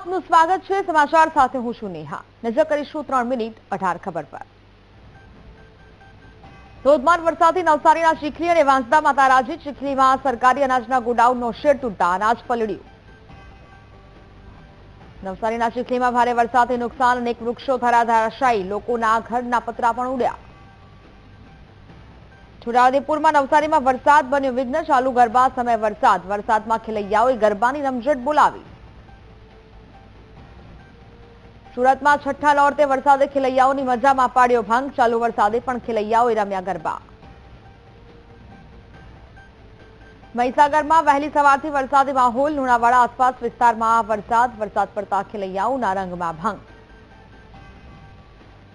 આપનું સ્વાગત છે સમાચાર સાથે હું છું નેહા. નજર કરીશું ત્રણ મિનિટ અઢાર ખબર પર. ધોધમાર વરસાદથી નવસારીના ચીખલી અને વાંસદા માતારાજી ચીખલીમાં સરકારી અનાજના ગોડાઉનનો શેડ તૂટતા અનાજ પલળ્યું. નવસારીના ચીખલીમાં ભારે વરસાદથી નુકસાન, અનેક વૃક્ષો ધરાધારાશાયી, લોકોના ઘરના પતરા પણ ઉડ્યા. છોટાઉદેપુરમાં નવસારીમાં વરસાદ બન્યો, વિઘ્ન ચાલુ, ગરબા સમય વરસાદ. વરસાદમાં ખેલૈયાઓએ ગરબાની રમઝટ બોલાવી. સુરતમાં છઠ્ઠા નોરતે વરસાદે ખેલૈયાઓની મજામાં પાડ્યો ભંગ. ચાલુ વરસાદે પણ ખેલૈયાઓએ રમ્યા ગરબા. મહીસાગરમાં વહેલી સવારથી વરસાદી માહોલ, લુણાવાડા આસપાસ વિસ્તારમાં વરસાદ વરસાદ પડતા ખેલૈયાઓના રંગમાં ભંગ.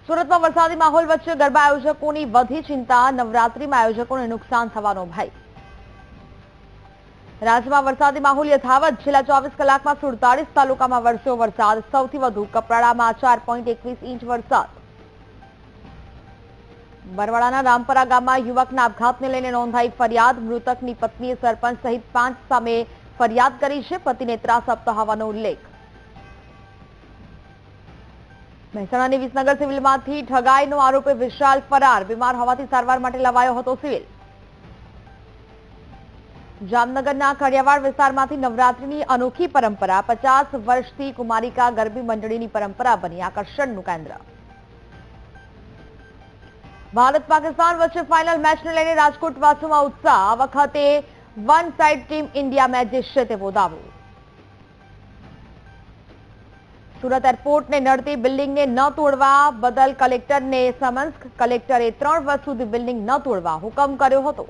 સુરતમાં વરસાદી માહોલ વચ્ચે ગરબા આયોજકોની વધી ચિંતા, નવરાત્રીમાં આયોજકોને નુકસાન થવાનો ભય. રાજ્યમાં વરસાદી માહોલ યથાવત. છેલ્લા ચોવીસ કલાકમાં સુડતાલીસ તાલુકામાં વરસ્યો વરસાદ. સૌથી વધુ કપરાડામાં ચાર ઇંચ વરસાદ. બરવાડાના રામપરા ગામમાં યુવકના આપઘાતને લઈને નોંધાઈ ફરિયાદ. મૃતકની પત્નીએ સરપંચ સહિત પાંચ સામે ફરિયાદ કરી છે. પતિને ત્રાસ આપતા હોવાનો ઉલ્લેખ. મહેસાણાની વિસનગર સિવિલમાંથી ઠગાઈનો આરોપી વિશાલ ફરાર. બીમાર હોવાથી સારવાર માટે લવાયો હતો સિવિલ. જામનગરના કડિયાવાડ વિસ્તારમાંથી નવરાત્રીની અનોખી પરંપરા પચાસ વર્ષથી કુમારિકા ગરબી મંડળીની પરંપરા બની આકર્ષણનું કેન્દ્ર. ભારત પાકિસ્તાન વચ્ચે ફાઇનલ મેચને લઈને રાજકોટવાસીઓમાં ઉત્સાહ. આ વખતે one side team India match જીતશે તેવો દાવો સુરત એરપોર્ટને નડતી બિલ્ડિંગને ન તોડવા બદલ કલેક્ટરને સમન્સ. કલેક્ટરે ત્રણ વર્ષ સુધી બિલ્ડિંગ ન તોડવા હુકમ કર્યો હતો.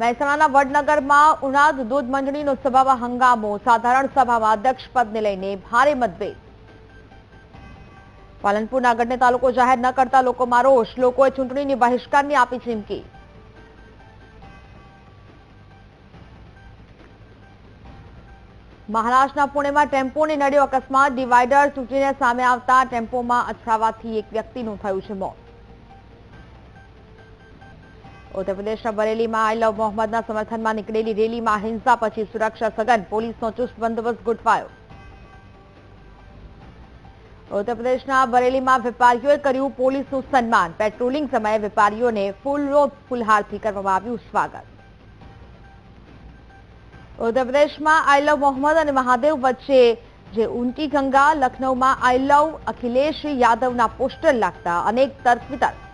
મહેસાણાના વડનગરમાં ઉનાદ દૂધ મંડળીનો સભામાં હંગામો. સાધારણ સભામાં અધ્યક્ષ પદને લઈને ભારે મતભેદ. પાલનપુરના નાગરને તાલુકો જાહેર ન કરતા લોકોમાં રોષ. લોકોએ ચૂંટણીની બહિષ્કારની આપી ચીમકી. મહારાષ્ટ્રના પુણેમાં ટેમ્પોને નડ્યો અકસ્માત. ડિવાઈડર તૂટીને સામે આવતા ટેમ્પોમાં અથડાવાથી એક વ્યક્તિનું થયું છે મોત. ઉત્તર પ્રદેશના બરેલીમાં આઈ લવ મોહમ્મદના સમર્થનમાં નીકળેલી રેલીમાં હિંસા પછી સુરક્ષા સઘન પોલીસનો ચુસ્ત બંદોબસ્ત ગોઠવાયો. ઉત્તર પ્રદેશના બરેલીમાં વેપારીઓએ કર્યું પોલીસનું સન્માન. પેટ્રોલિંગ સમયે વેપારીઓને ફૂલરોપ ફૂલહારથી કરવામાં આવ્યું સ્વાગત. ઉત્તર પ્રદેશમાં આઈ લવ મોહમ્મદ અને મહાદેવ વચ્ચે જે ઊંટી ગંગા, લખનૌમાં આઈ લવ અખિલેશ યાદવના પોસ્ટર લાગતા અનેક તર્ક વિતર્ક.